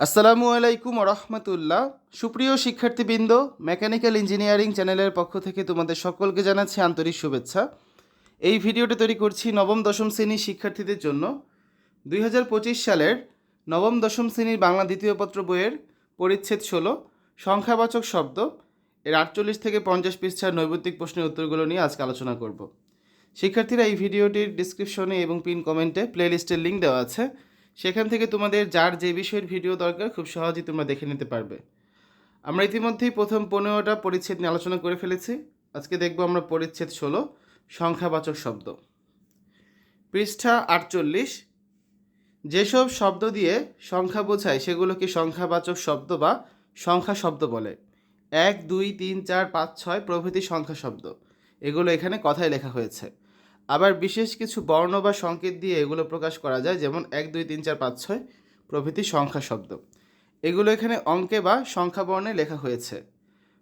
আসসালামু আলাইকুম রহমতুল্লাহ সুপ্রিয় শিক্ষার্থীবৃন্দ, মেকানিক্যাল ইঞ্জিনিয়ারিং চ্যানেলের পক্ষ থেকে তোমাদের সকলকে জানাচ্ছি আন্তরিক শুভেচ্ছা। এই ভিডিওটি তৈরি করছি নবম দশম শ্রেণির শিক্ষার্থীদের জন্য। দুই হাজার পঁচিশ সালের নবম দশম শ্রেণির বাংলা দ্বিতীয় পত্র বইয়ের পরিচ্ছেদ ষোলো, সংখ্যাবাচক শব্দ। এর আটচল্লিশ থেকে পঞ্চাশ পৃষ্ঠার নৈবত্তিক প্রশ্নের উত্তরগুলো নিয়ে আজকে আলোচনা করব। শিক্ষার্থীরা এই ভিডিওটির ডিসক্রিপশনে এবং পিন কমেন্টে প্লেলিস্টের লিঙ্ক দেওয়া আছে। সেখান থেকে তোমাদের যার যে বিষয়ের ভিডিও দরকার, খুব সহজেই তোমরা দেখে নিতে পারবে। আমরা ইতিমধ্যেই প্রথম পনেরোটা পরিচ্ছেদ নিয়ে আলোচনা করে ফেলেছি। আজকে দেখব আমরা পরিচ্ছেদ ষোলো, সংখ্যাবাচক শব্দ। পৃষ্ঠা আটচল্লিশ, যেসব শব্দ দিয়ে সংখ্যা বোঝায়, সেগুলোকে সংখ্যাবাচক শব্দ বা সংখ্যা শব্দ বলে। এক, দুই, তিন, চার, পাঁচ, ছয় প্রভৃতি সংখ্যা শব্দ। এগুলো এখানে কথায় লেখা হয়েছে। আবার বিশেষ কিছু বর্ণ বা সংকেত দিয়ে এগুলো প্রকাশ করা যায়, যেমন এক, দুই, তিন, চার, পাঁচ, ছয়, প্রভৃতি সংখ্যা শব্দ। এগুলো এখানে অঙ্কে বা সংখ্যা বর্ণে লেখা হয়েছে।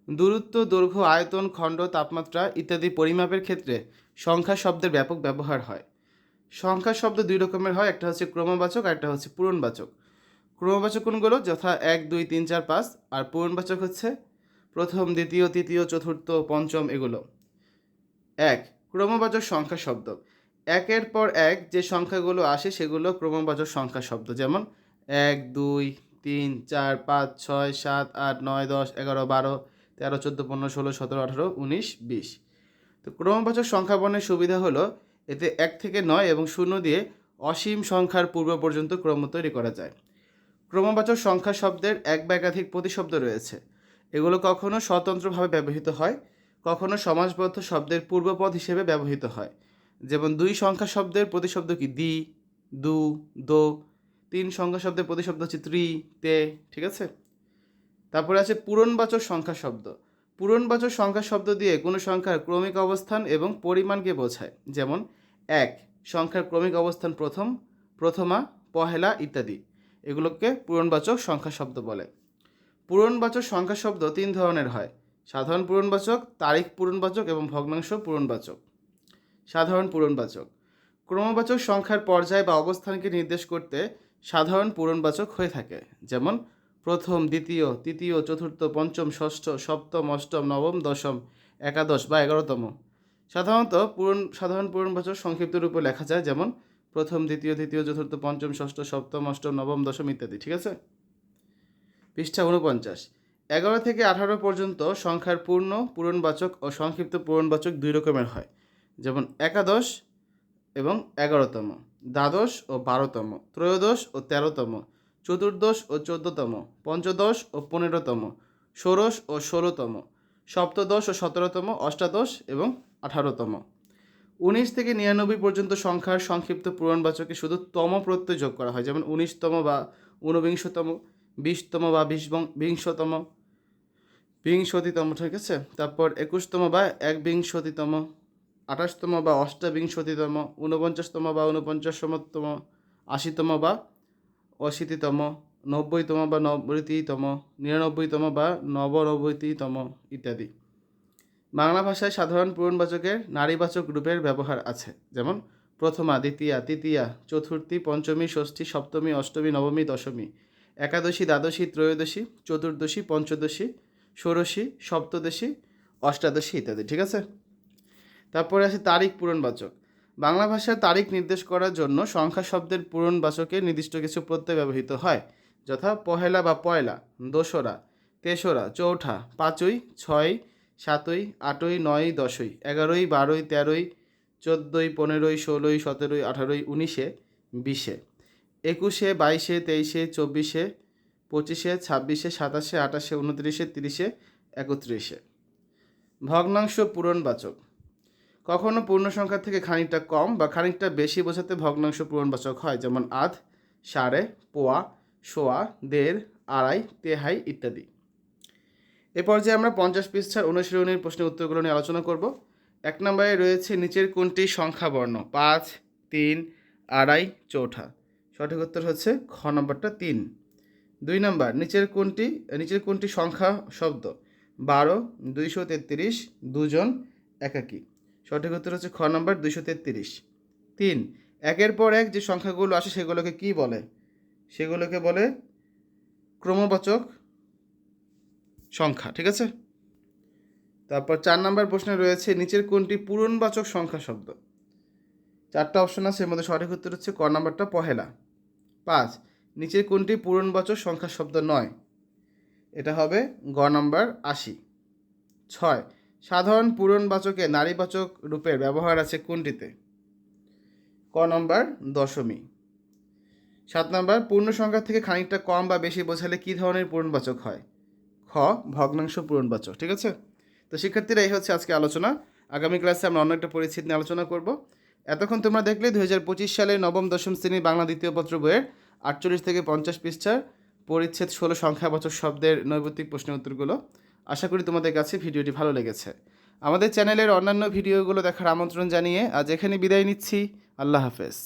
দূরত্ব, দৈর্ঘ্য, আয়তন, খণ্ড, তাপমাত্রা ইত্যাদি পরিমাপের ক্ষেত্রে সংখ্যা শব্দের ব্যাপক ব্যবহার হয়। সংখ্যা শব্দ দুই রকমের হয়, একটা হচ্ছে ক্রমবাচক আর একটা হচ্ছে পূরণবাচক। ক্রমবাচক কোনগুলো? যথা এক, দুই, তিন, চার, পাঁচ আর পূরণবাচক হচ্ছে প্রথম, দ্বিতীয়, তৃতীয়, চতুর্থ, পঞ্চম এগুলো। এক ক্রমবাচক সংখ্যা শব্দ। একের পর এক যে সংখ্যাগুলো আসে সেগুলো ক্রমবাচক সংখ্যা শব্দ। যেমন এক, দুই, তিন, চার, পাঁচ, ছয়, সাত, আট, নয়, দশ, এগারো, বারো, তেরো, চোদ্দ, পনেরো, ষোলো, সতেরো, আঠারো, উনিশ, বিশ। তো ক্রমবাচক সংখ্যা বর্ণের সুবিধা হলো এতে এক থেকে নয় এবং শূন্য দিয়ে অসীম সংখ্যার পূর্ব পর্যন্ত ক্রম তৈরি করা যায়। ক্রমবাচক সংখ্যা শব্দের এক বা একাধিক প্রতিশব্দ রয়েছে। এগুলো কখনো স্বতন্ত্রভাবে ব্যবহৃত হয়। কখনো সমাসবদ্ধ শব্দের পূর্বপদ হিসেবে ব্যবহৃত হয়। যেমন দুই সংখ্যা শব্দের প্রতিশব্দ কি দি, দু, দো, তিন সংখ্যা শব্দের প্রতিশব্দ হচ্ছে ত্রি, তে, ঠিক আছে? তারপরে আছে পূরণবাচক সংখ্যা শব্দ। পূরণবাচক সংখ্যা শব্দ দিয়ে কোনো সংখ্যার ক্রমিক অবস্থান এবং পরিমাণকে বোঝায়। যেমন এক, সংখ্যার ক্রমিক অবস্থান প্রথম, প্রথমা, পহেলা ইত্যাদি। এগুলোকে পূরণবাচক সংখ্যা শব্দ বলে। পূরণবাচক সংখ্যা শব্দ তিন ধরনের হয়। সাধারণ পূরণবাচক, তারিখ পূরণবাচক এবং ভগ্নাংশ পূরণবাচক। সাধারণ পূরণবাচক। ক্রমবাচক সংখ্যার পর্যায় বা অবস্থানকে নির্দেশ করতে সাধারণ পূরণবাচক হয়ে থাকে। যেমন, প্রথম, দ্বিতীয়, তৃতীয়, চতুর্থ, পঞ্চম, ষষ্ঠ, সপ্তম, অষ্টম, নবম, দশম, একাদশ বা এগারোতম। সাধারণত পূরণ, সাধারণ পূরণবাচক সংক্ষিপ্ত রূপে লেখা যায়, যেমন, প্রথম, দ্বিতীয়, তৃতীয়, চতুর্থ, পঞ্চম, ষষ্ঠ, সপ্তম, অষ্টম, নবম, দশম ইত্যাদি, ঠিক আছে? পৃষ্ঠা উনপঞ্চাশ এগারো থেকে আঠারো পর্যন্ত সংখ্যার পূর্ণ, পূরণবাচক ও সংক্ষিপ্ত পূরণবাচক দুই রকমের হয়। যেমন একাদশ এবং এগারোতম, দ্বাদশ ও বারোতম, ত্রয়োদশ ও তেরোতম, চতুর্দশ ও চোদ্দতম, পঞ্চদশ ও পনেরোতম, ষোড়শ ও ষোলোতম, সপ্তদশ ও সতেরোতম, অষ্টাদশ এবং আঠারোতম। উনিশ থেকে নিরানব্বই পর্যন্ত সংখ্যার সংক্ষিপ্ত পূরণবাচকে শুধু তম প্রত্যয় যোগ করা হয়। যেমন উনিশতম বা ঊনবিংশতম, বিশতম বা বিশ বিংশতম বিংশতিতম, ঠিক আছে? তারপর একুশতম বা একবিংশতিতম, আঠাশতম বা অষ্টাবিংশতিতম, ঊনপঞ্চাশতম বা ঊনপঞ্চাশতম, আশিতম বা অশীতিতম, নব্বইতম বা নব্বইতম নিরানব্বইতম বা নবনব্বইতম ইত্যাদি। বাংলা ভাষায় সাধারণ পূরণবাচকের নারীবাচক রূপের ব্যবহার আছে। যেমন প্রথমা, দ্বিতীয়া, তৃতীয়া, চতুর্থী, পঞ্চমী, ষষ্ঠী, সপ্তমী, অষ্টমী, নবমী, দশমী, একাদশী, দ্বাদশী, ত্রয়োদশী, চতুর্দশী, পঞ্চদশী ষোড়শী, সপ্তদশী, অষ্টাদশী ইত্যাদি, ঠিক আছে? তারপরে আছে তারিখ পূরণবাচক। বাংলা ভাষার তারিখ নির্দেশ করার জন্য সংখ্যা শব্দের পূরণবাচকে নির্দিষ্ট কিছু প্রত্যয় ব্যবহৃত হয়, যথা পহেলা বা পয়লা, দোসরা, তেসরা, চৌঠা, পাঁচই, ছয়, সাতই, আটই নয়ই দশই, এগারোই, বারোই, তেরোই, চোদ্দোই, পনেরোই, ষোলোই, সতেরোই, আঠারোই, উনিশে, বিশে, একুশে, বাইশে, তেইশে, চব্বিশে পঁচিশে, ছাব্বিশে, সাতাশে, আঠাশে, উনত্রিশে, তিরিশে, একত্রিশে। ভগ্নাংশ পূরণবাচক কখনও পূর্ণ সংখ্যা থেকে খানিকটা কম বা খানিকটা বেশি বোঝাতে ভগ্নাংশ পূরণবাচক হয়, যেমন আধ, সাড়ে, পোয়া, সোয়া, দেড়, আড়াই, তেহাই ইত্যাদি। এ পর্যায়ে আমরা পঞ্চাশ পৃষ্ঠার অনুশীলনীর প্রশ্নের উত্তরগুলো নিয়ে আলোচনা করব। এক নম্বরে রয়েছে নিচের কোনটি সংখ্যা বর্ণ পাঁচ, তিন, আড়াই, চৌঠা। সঠিক উত্তর হচ্ছে খ নম্বরটা তিন। দুই নম্বর, নিচের কোনটি নিচের কোনটি সংখ্যা শব্দ? বারো, দুইশো তেত্রিশ, দুজন একাকী। সঠিক উত্তর হচ্ছে খ নম্বর, দুইশো তেত্রিশ। তিন, একের পর এক যে সংখ্যাগুলো আসে সেগুলোকে কি বলে? সেগুলোকে বলে ক্রমবাচক সংখ্যা, ঠিক আছে? তারপর চার নম্বর প্রশ্নে রয়েছে, নিচের কোনটি পূরণবাচক সংখ্যা শব্দ? চারটা অপশন আছে, এর মধ্যে সঠিক উত্তর হচ্ছে ক নাম্বারটা পহেলা। পাঁচ নিচের কোনটি পূরণবাচক সংখ্যা শব্দ নয়? এটা হবে গ নাম্বার আশি। ছয়, সাধারণ পূরণবাচকে নারীবাচক রূপের ব্যবহার আছে কোনটিতে? ক নম্বর দশমী। সাত নম্বর, পূর্ণ সংখ্যা থেকে খানিকটা কম বা বেশি বোঝালে কী ধরনের পূরণবাচক হয়? খ, ভগ্নাংশ পূরণবাচক ঠিক আছে? তো শিক্ষার্থীরা, এই হচ্ছে আজকে আলোচনা। আগামী ক্লাসে আমরা অন্য একটা পরিচ্ছেদ নিয়ে আলোচনা করব। এতক্ষণ তোমরা দেখলে দু হাজার পঁচিশ সালে নবম, দশম শ্রেণি বাংলা দ্বিতীয় পত্র বইয়ের আটচল্লিশ থেকে পঞ্চাশ পৃষ্ঠার পরিচ্ছেদ ষোলো সংখ্যাবাচক শব্দের নৈবত্তিক প্রশ্নের উত্তরগুলো আশা করি তোমাদের কাছে ভিডিওটি ভালো লেগেছে। আমাদের চ্যানেলের অন্যান্য ভিডিওগুলো দেখার আমন্ত্রণ জানিয়ে আজ এখানে বিদায় নিচ্ছি। আল্লাহ হাফেজ।